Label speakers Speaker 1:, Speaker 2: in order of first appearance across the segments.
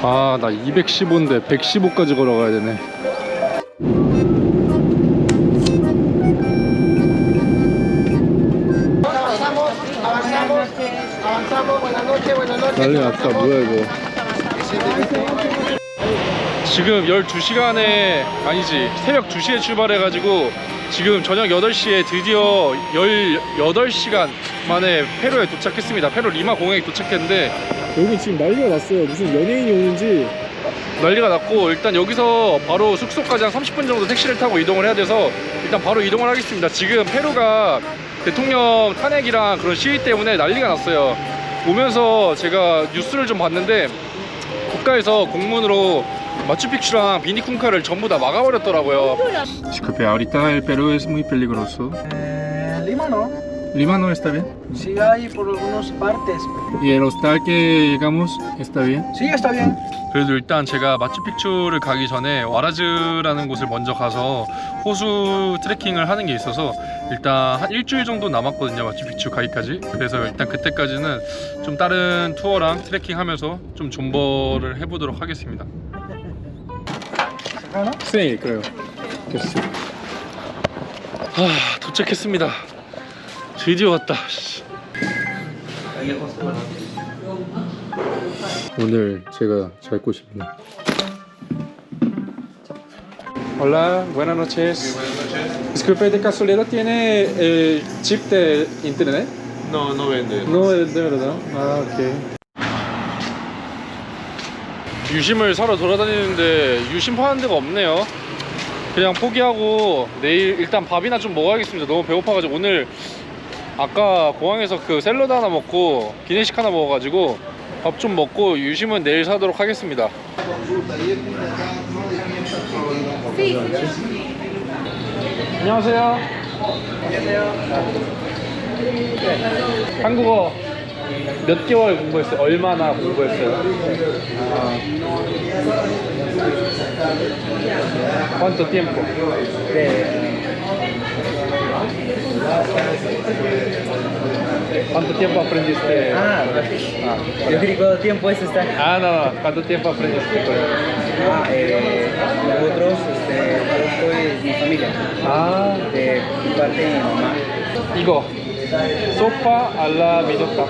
Speaker 1: 아, 나 215인데 115까지 걸어가야 되네. 난리 났다. 뭐야 이거? 지금 12시간에 아니지 새벽 2시에 출발해가지고 지금 저녁 8시에 드디어 18시간 만에 페루에 도착했습니다. 페루 리마 공항에 도착했는데 여기 지금 난리가 났어요. 무슨 연예인이 오는지. 난리가 났고 일단 여기서 바로 숙소까지 한 30분 정도 택시를 타고 이동을 해야 돼서 일단 바로 이동을 하겠습니다. 지금 페루가 대통령 탄핵이랑 그런 시위 때문에 난리가 났어요 오면서 제가 뉴스를 좀 봤는데 국가에서 공문으로 마추픽추랑 비니쿵카를 전부 다 막아버렸더라고요. Disculpe, ahorita el Perú es muy peligroso.
Speaker 2: Eh, Lima no.
Speaker 1: Lima no está bien.
Speaker 2: Sí hay por algunas partes.
Speaker 1: Y el hostal que llegamos está bien.
Speaker 2: Sí, está bien.
Speaker 1: 그래도 일단 제가 마추픽추를 가기 전에 와라즈라는 곳을 먼저 가서 호수 트레킹을 하는 게 있어서 일단 한 일주일 정도 남았거든요 마추픽추 가기까지 그래서 일단 그때까지는 좀 다른 투어랑 트레킹 하면서 좀 존버를 해보도록 하겠습니다. 네 그래요 됐어 아 도착했습니다 드디어 왔다 씨. 오늘 제가 잘 곳입니다 Hola, buenas noches. Disculpe, ¿de casualidad tiene el chip de internet?
Speaker 3: No, no vende.
Speaker 1: No, de, de verdad. Ah, ok. 유심을 사러 돌아다니는데 유심 파는 데가 없네요. 그냥 포기하고 내일 일단 밥이나 좀 먹어야겠습니다. 너무 배고파가지고 오늘 아까 공항에서 그 샐러드 하나 먹고 기내식 하나 먹어가지고 밥 좀 먹고 유심은 내일 사도록 하겠습니다. 안녕하세요. 한국어 몇 개월 공부했어요? 얼마나 공부했어요? 아. ¿Cuánto tiempo? ¿Cuánto tiempo aprendiste?
Speaker 2: Ah,
Speaker 1: Ah,
Speaker 2: yo creí cuánto tiempo es estar.
Speaker 1: Ah, no, no. ¿Cuánto tiempo aprendiste?
Speaker 2: Ah, eh, nosotros, este, yo estoy mi familia,
Speaker 1: Ah,
Speaker 2: de mi parte de mi mamá.
Speaker 1: 이거 소파 알라 미조타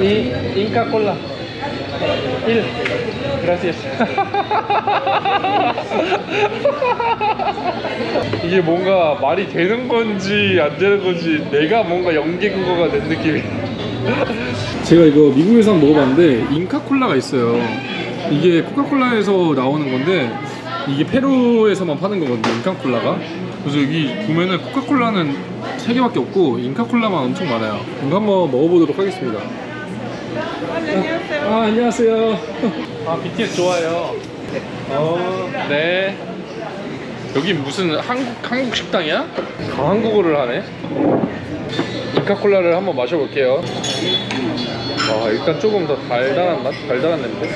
Speaker 1: 1이 인카 콜라 1 gracias 이게 뭔가 말이 되는 건지 안 되는 건지 내가 뭔가 연계국어가 된 느낌이. 제가 이거 미국에서 한번 먹어봤는데 인카콜라가 있어요. 이게 코카콜라에서 나오는 건데 이게 페루에서만 파는 거거든요 인카콜라가. 그래서 여기 보면은 코카콜라는 세 개밖에 없고 인카콜라만 엄청 많아요. 이거 한번 먹어보도록 하겠습니다. 아, 안녕하세요. 아 BTS 좋아요. 어, 네 여기 무슨 한국, 한국 식당이야? 다 한국어를 하네 인카콜라를 한번 마셔볼게요 아 일단 조금 더 달달한 맛? 달달한 냄새?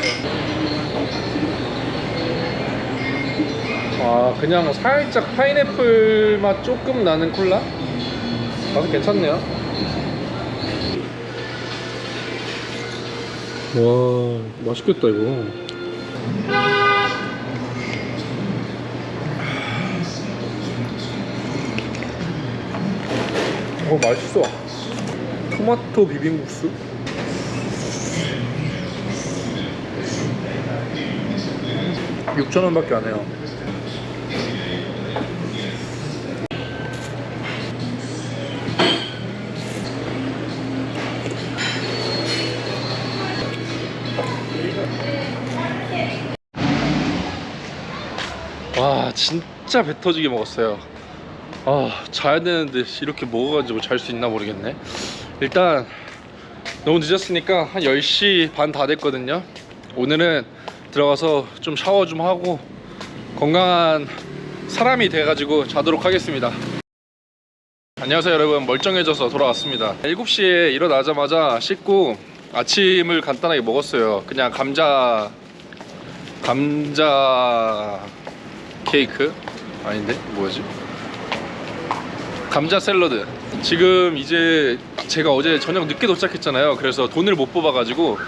Speaker 1: 아 그냥 살짝 파인애플 맛 조금 나는 콜라? 맛은 괜찮네요 와 맛있겠다 이거 어 맛있어. 토마토 비빔국수? 6,000원밖에 안 해요. 와 진짜 배 터지게 먹었어요 아 자야 되는데 이렇게 먹어가지고 잘 수 있나 모르겠네. 일단 너무 늦었으니까 한 10시 반 다 됐거든요. 오늘은 들어가서 좀 샤워 좀 하고 건강한 사람이 돼가지고 자도록 하겠습니다. 안녕하세요 여러분. 멀쩡해져서 돌아왔습니다. 7시에 일어나자마자 씻고 아침을 간단하게 먹었어요. 그냥 감자 감자 케이크? 아닌데? 뭐지 감자 샐러드. 지금 이제 제가 어제 저녁 늦게 도착했잖아요. 그래서 돈을 못 뽑아가지고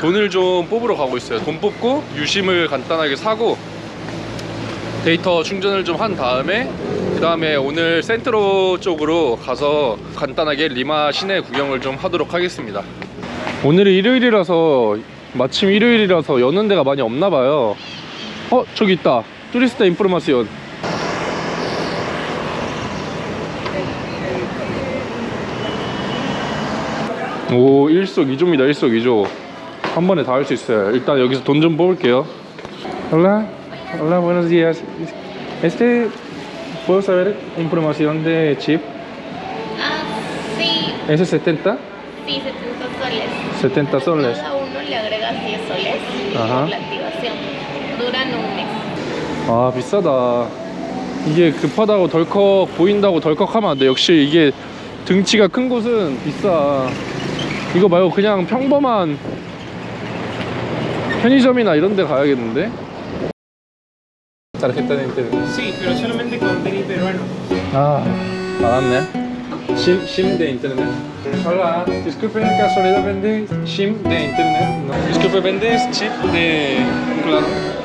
Speaker 1: 돈을 좀 뽑으러 가고 있어요. 돈 뽑고 유심을 간단하게 사고 데이터 충전을 좀 한 다음에 그 다음에 오늘 센트로 쪽으로 가서 간단하게 리마 시내 구경을 좀 하도록 하겠습니다. 오늘이 일요일이라서 마침 일요일이라서 여는 데가 많이 없나 봐요. 어 저기 있다. 투리스타 인포르마시온 오 일석이조입니다 일석이조 한 번에 다 할 수 있어요 일단 여기서 돈 좀 뽑을게요 Hola, hola, buenos días. Este, ¿puedo saber información de chip?
Speaker 3: Ah, sí,
Speaker 1: ¿Ese 70?
Speaker 3: sí, 70 soles.
Speaker 1: 70 soles.
Speaker 3: Cada uno le agregas 10 soles
Speaker 1: Ajá.
Speaker 3: por la activación. Duran un mes.
Speaker 1: 아, 비싸다. 이게 급하다고 덜컥 보인다고 덜컥 하면 안 돼. 역시 이게 등치가 큰 곳은 비싸. 이거 말고 그냥 평범한 편의점이나 이런 데 가야겠는데? tarjeta de internet.
Speaker 4: Sí, pero solamente con DNI peruano.
Speaker 1: 아, 알았네. 심, 심 de internet. Hola, disculpe, casualidad vende sim de internet. No. Disculpe, ¿vendes chip de claro?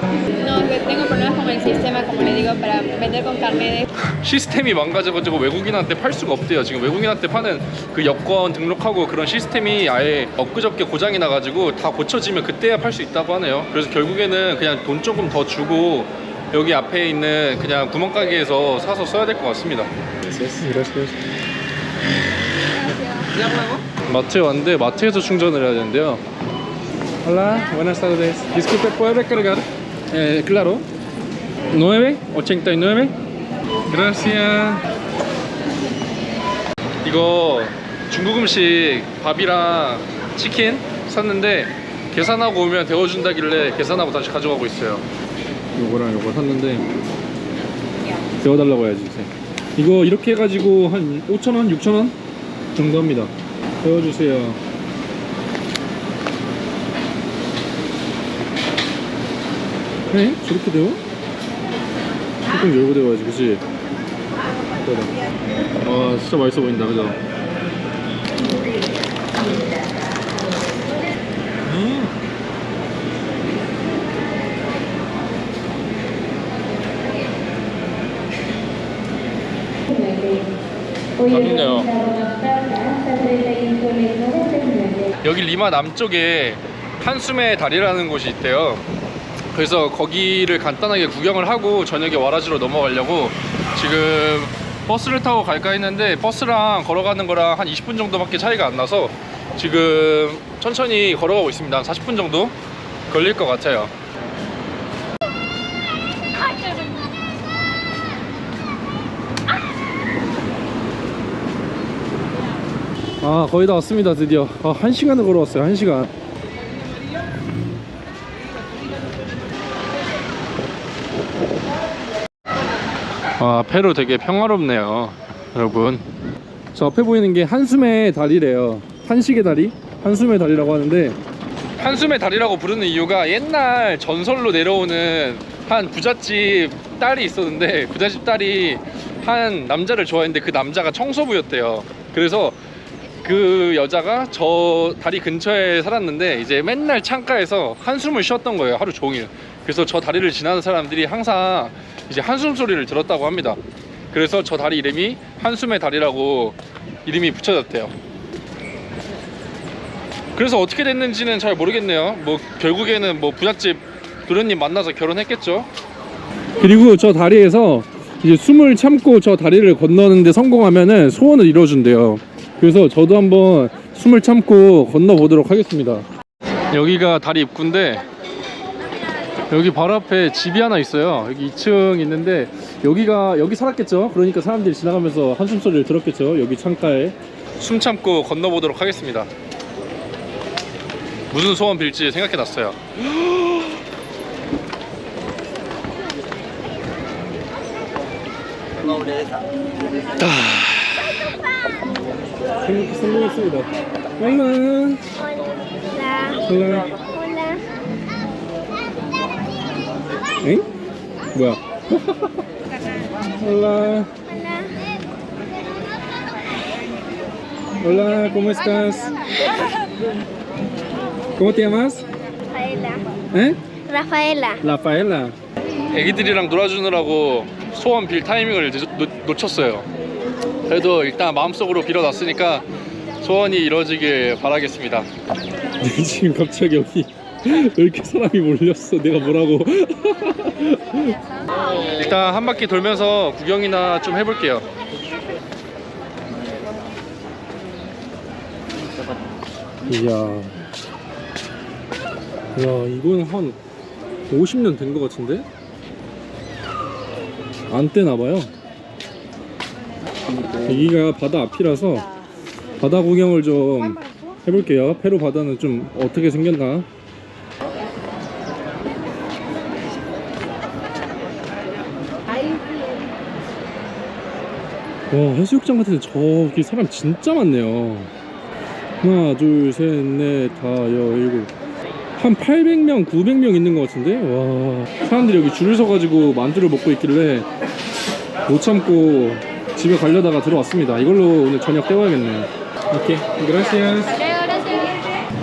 Speaker 3: No, que tengo problemas con el sistema, como le digo, para vender con carnet de...
Speaker 1: 시스템이 망가져가지고 외국인한테 팔 수가 없대요. 지금 외국인한테 파는 그 여권 등록하고 그런 시스템이 아예 엊그저께 고장이 나가지고 다 고쳐지면 그때야 팔 수 있다고 하네요. 그래서 결국에는 그냥 돈 조금 더 주고 여기 앞에 있는 그냥 구멍가게에서 사서 써야 될 것 같습니다. 마트에 왔는데 마트에서 충전을 해야 되는데요. Hola, buenas tardes. Disculpe, ¿puede recargar? Eh, claro. 9.89. Gracias. 이거 중국 음식 밥이랑 치킨 샀는데 계산하고 오면 데워준다길래 계산하고 다시 가져가고 있어요. 요거랑 요거 샀는데 데워달라고 해야지 이제. 이거 이렇게 해가지고 한 5,000원, 6,000원 정도 합니다. 데워주세요. 네? 저렇게 데워? 뚜껑 열고 데워야지, 그치? 와, 진짜 맛있어 보인다, 그죠? 음. 맛있네요. 여기 리마 남쪽에 한숨의 다리라는 곳이 있대요. 그래서 거기를 간단하게 구경을 하고 저녁에 와라지로 넘어가려고 지금 버스를 타고 갈까 했는데 버스랑 걸어가는 거랑 한 20분 정도밖에 차이가 안 나서 지금 천천히 걸어가고 있습니다. 한 40분 정도 걸릴 것 같아요. 아 거의 다 왔습니다 드디어 아, 한 시간을 걸어왔어요 한 시간 아 페루 되게 평화롭네요 여러분. 저 앞에 보이는 게 한숨의 다리래요. 한식의 다리 한숨의 다리라고 하는데 한숨의 다리라고 부르는 이유가 옛날 전설로 내려오는 한 부잣집 딸이 있었는데 부잣집 딸이 한 남자를 좋아했는데 그 남자가 청소부였대요. 그래서 그 여자가 저 다리 근처에 살았는데 이제 맨날 창가에서 한숨을 쉬었던 거예요 하루 종일. 그래서 저 다리를 지나는 사람들이 항상 이제 한숨 소리를 들었다고 합니다 그래서 저 다리 이름이 한숨의 다리라고 이름이 붙여졌대요 그래서 어떻게 됐는지는 잘 모르겠네요 뭐 결국에는 뭐 부잣집 도련님 만나서 결혼했겠죠 그리고 저 다리에서 이제 숨을 참고 저 다리를 건너는데 성공하면은 소원을 이뤄준대요. 그래서 저도 한번 숨을 참고 건너 보도록 하겠습니다. 여기가 다리 입구인데 여기 바로 앞에 집이 하나 있어요. 여기 2층 있는데 여기가 여기 살았겠죠. 그러니까 사람들이 지나가면서 한숨 소리를 들었겠죠. 여기 창가에 숨 참고 건너 보도록 하겠습니다. 무슨 소원 빌지 생각해 놨어요. 성공했습니다. 얼른.
Speaker 5: Hola.
Speaker 1: 올 엥? 뭐야? 올라.
Speaker 5: Hola.
Speaker 1: Hola, ¿cómo estás? ¿Cómo te llamas?
Speaker 5: Rafaela.
Speaker 1: ¿Eh?
Speaker 5: Rafaela.
Speaker 1: 라파엘라. 애기들이랑 놀아주느라고 소원 빌 타이밍을 늦- 놓, 놓쳤어요. 그래도 일단 마음속으로 빌어놨으니까 소원이 이루어지길 바라겠습니다. 지금 갑자기 여기 왜 이렇게 사람이 몰렸어? 내가 뭐라고? 일단 한 바퀴 돌면서 구경이나 좀 해볼게요. 이야, 야 이건 한 50년 된 것 같은데? 안 떼나봐요. 여기가 바다 앞이라서 바다 구경을 좀 해볼게요. 페루 바다는 좀 어떻게 생겼나? 와 해수욕장 같은데 저기 사람 진짜 많네요. 하나 둘셋넷다여 일곱 한 800명 900명 있는 것 같은데 와 사람들이 여기 줄을 서가지고 만두를 먹고 있길래 못 참고 집에 가려다가 들어왔습니다. 이걸로 오늘 저녁 때워야겠네. 오케이, gracias.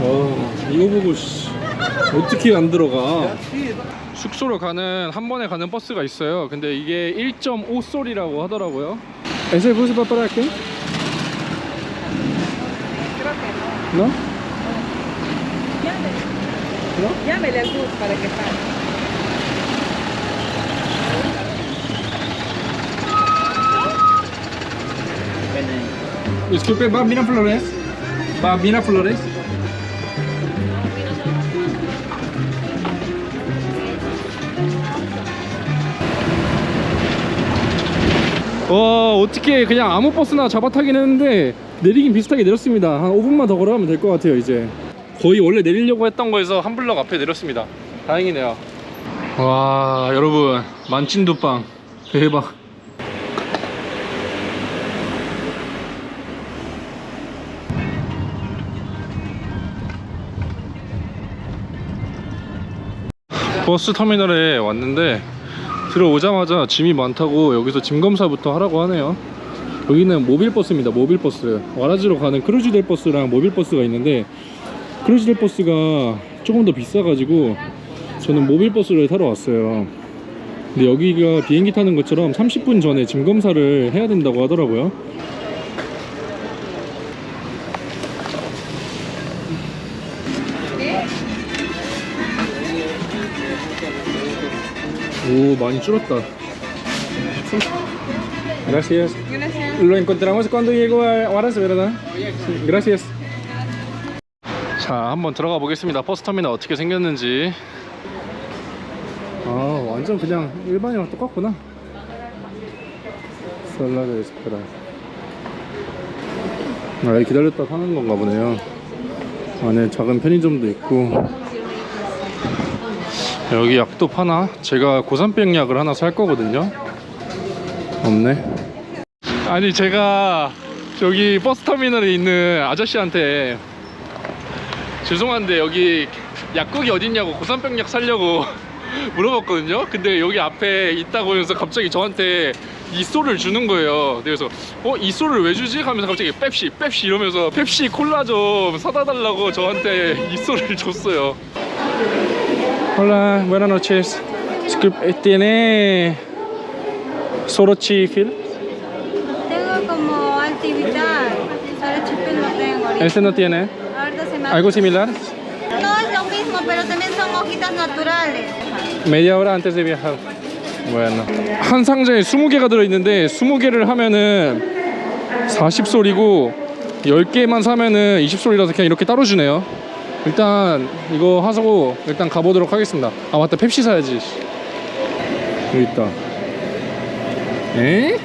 Speaker 1: 와, 이거 보고 씨, 어떻게 안 들어가? 숙소로 가는 한 번에 가는 버스가 있어요. 근데 이게 1.5솔이라고 하더라고요. ¿Ese bus va para qué? ¿No?
Speaker 6: Llámele al bus para que pase.
Speaker 1: Disculpe, ¿va a Miraflores? ¿Va a Miraflores? 와 어떻게 그냥 아무 버스나 잡아 타긴 했는데 내리긴 비슷하게 내렸습니다. 한 5분만 더 걸어가면 될 것 같아요 이제. 거의 원래 내리려고 했던 거에서 한 블럭 앞에 내렸습니다. 다행이네요. 와 여러분 만찐두빵. 대박. 버스 터미널에 왔는데 들어오자마자 짐이 많다고 여기서 짐 검사부터 하라고 하네요. 여기는 모빌버스입니다. 모빌버스. 와라지로 가는 크루즈델 버스랑 모빌버스가 있는데 크루즈델 버스가 조금 더 비싸가지고 저는 모빌버스를 타러 왔어요. 근데 여기가 비행기 타는 것처럼 30분 전에 짐 검사를 해야 된다고 하더라고요 오 많이 줄었다 Gracias. Lo encontramos cuando llegó a Huaraz, ¿verdad? Sí, Gracias. 자, 한번 들어가 보겠습니다. 버스 터미널 어떻게 생겼는지. 아, 완전 그냥 일반이랑 똑같구나. 살라드 에스페라. 아, 기다렸다 사는 건가 보네요. 안에 작은 편의점도 있고. 여기 약도 파나? 제가 고산병 약을 하나 살 거거든요. 없네. 아니 제가 여기 버스 터미널에 있는 아저씨한테 죄송한데 여기 약국이 어딨냐고 고산병 약 살려고 물어봤거든요. 근데 여기 앞에 있다고 해서 갑자기 저한테 이소를 주는 거예요. 그래서 어 이소를 왜 주지? 하면서 갑자기 펩시 펩시 이러면서 펩시 콜라 좀 사다 달라고 저한테 이소를 줬어요. Hola, buenas noches. ¿tiene solo chifil?
Speaker 3: Tengo como antivital. Solo chipil no tengo ahorita.
Speaker 1: Este no tiene.
Speaker 3: Ahorita se me
Speaker 1: ¿Algo similar?
Speaker 3: No es lo mismo, pero también son hojitas naturales.
Speaker 1: media hora antes de viajar. Bueno. 한 상자에 20개가 들어있는데 20개를 하면은 40솔이고 10개만 사면은 20솔이라서 그냥 이렇게 따로 주네요. 일단 이거 하고 일단 가보도록 하겠습니다. 아 맞다 펩시 사야지. 여기 있다. 에?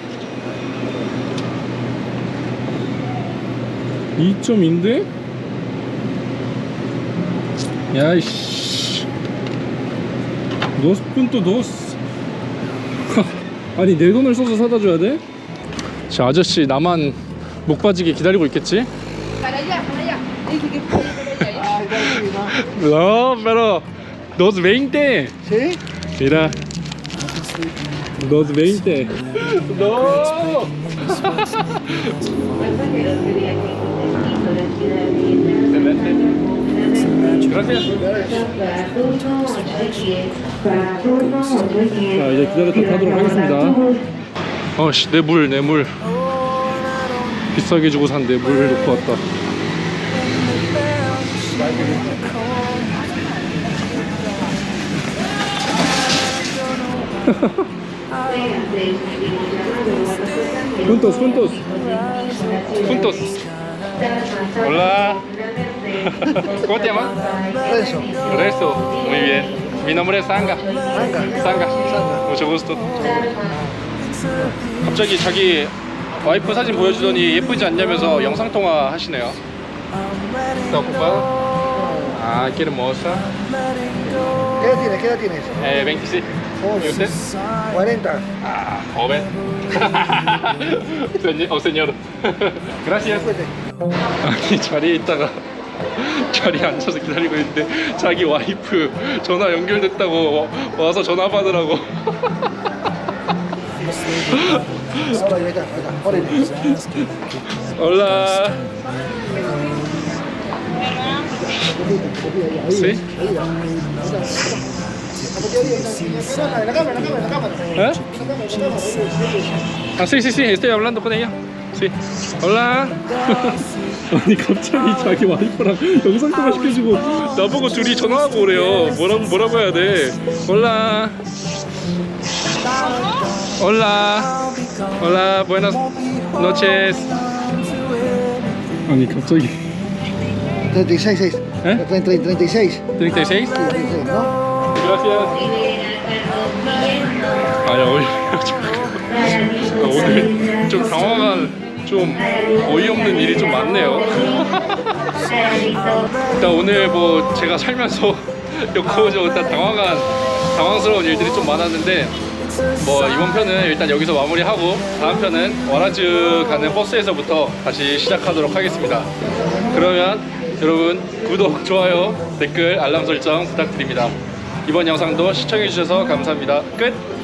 Speaker 1: 2.2인데? 야이씨. punto dos. 아니 내 돈을 써서 사다 줘야 돼? 저 아저씨 나만 목 빠지게 기다리고 있겠지? No, pero 220.
Speaker 2: ¿Sí?
Speaker 1: Mira. 220. No. Excelente. Gracias. 자 이제 기다렸다 타도록 하겠습니다. 어씨 내 물 내 물 비싸게 주고 산 내 물 놓고 왔다. Juntos, juntos. Juntos. Hola. ¿Cómo te llamas?
Speaker 2: Eso.
Speaker 1: Resto. Muy bien. Mi nombre es Sanga.
Speaker 2: Sanga.
Speaker 1: Sanga. Mucho gusto. 갑자기 자기 와이프 사진 보여주더니 예쁘지 않냐면서 영상 통화 하시네요. ¿Está ocupada? Ah, qué hermosa.
Speaker 2: ¿Qué edad tienes? ¿Qué edad tienes?
Speaker 1: Eh, 26. ¿Y usted?
Speaker 2: 40.
Speaker 1: Ah, joven. señor, oh, señor. Gracias. 아니 자리에 있다가 자리에 앉아서 기다리고 있는데 자기 와이프 전화 연결됐다고 와서 전화 받으라고
Speaker 2: Ahora, ahí está. Ahora,
Speaker 1: 올라 ¿Sí? ¿Eh? 아, sí, sí, sí, estoy hablando con ella. Sí. Hola. 아니 갑자기 자기 와이프랑 영상 통화 시켜주고 나보고 둘이 전화하고 오래요. 뭐라고 뭐라고 해야 돼? Hola. Hola. Hola. Buenas noches. 아니 갑자기
Speaker 2: 36, 6.
Speaker 1: ¿Eh?
Speaker 2: 30, 36.
Speaker 1: 36?
Speaker 2: 36, ¿no?
Speaker 1: Gracias. 아야 오늘 좀 당황한 좀 어이없는 일이 좀 많네요. 일단 오늘 뭐 제가 살면서 여기저기 일단 당황한 당황스러운 일들이 좀 많았는데 뭐 이번 편은 일단 여기서 마무리하고 다음 편은 와라즈 가는 버스에서부터 다시 시작하도록 하겠습니다. 그러면 여러분 구독, 좋아요, 댓글, 알람 설정 부탁드립니다. 이번 영상도 시청해주셔서 감사합니다. 끝!